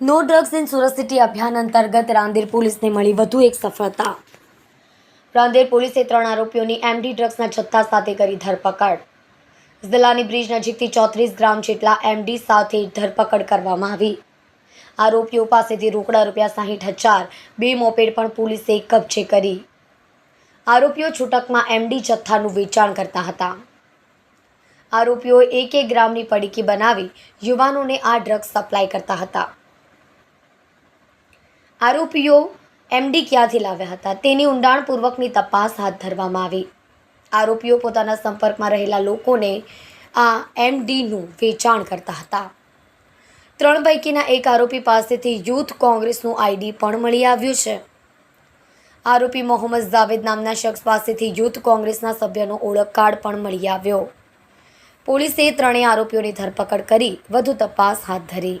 No drugs in Surat city અભિયાન અંતર્ગત રાંદેર પોલીસને મળી વધુ એક સફળતા. રાંદેર પોલીસે ત્રણ આરોપીઓની એમડી ડ્રગ્સના જથ્થા સાથે કરી ધરપકડ. જિલ્લાની બ્રિજ નજીકથી ચોત્રીસ ગ્રામ જેટલા એમડી સાથે ધરપકડ કરવામાં આવી. આરોપીઓ પાસેથી રોકડા રૂપિયા સાહીઠ હજાર, બે મોપેડ પણ પોલીસે કબજે કરી. આરોપીઓ છૂટકમાં એમડી જથ્થાનું વેચાણ કરતા હતા. આરોપીઓ એક એક ગ્રામની પડીકી બનાવી યુવાનોને આ ડ્રગ્સ સપ્લાય કરતા હતા. આરોપીઓ એમડી ક્યાંથી લાવ્યા હતા? તેની ઊંડાણપૂર્વકની તપાસ હાથ ધરવામાં આવી. આરોપીઓ પોતાના સંપર્કમાં રહેલા લોકોને આ એમડીનું વેચાણ કરતા હતા. ત્રણ પૈકીના એક આરોપી પાસેથી યુથ કોંગ્રેસનું આઈડી પણ મળી આવ્યું છે. આરોપી મોહમ્મદ જાવેદ નામના શખ્સ પાસેથી યુથ કોંગ્રેસના સભ્યનો ઓળખ કાર્ડ પણ મળી આવ્યો. પોલીસે ત્રણેય આરોપીઓની ધરપકડ કરી વધુ તપાસ હાથ ધરી.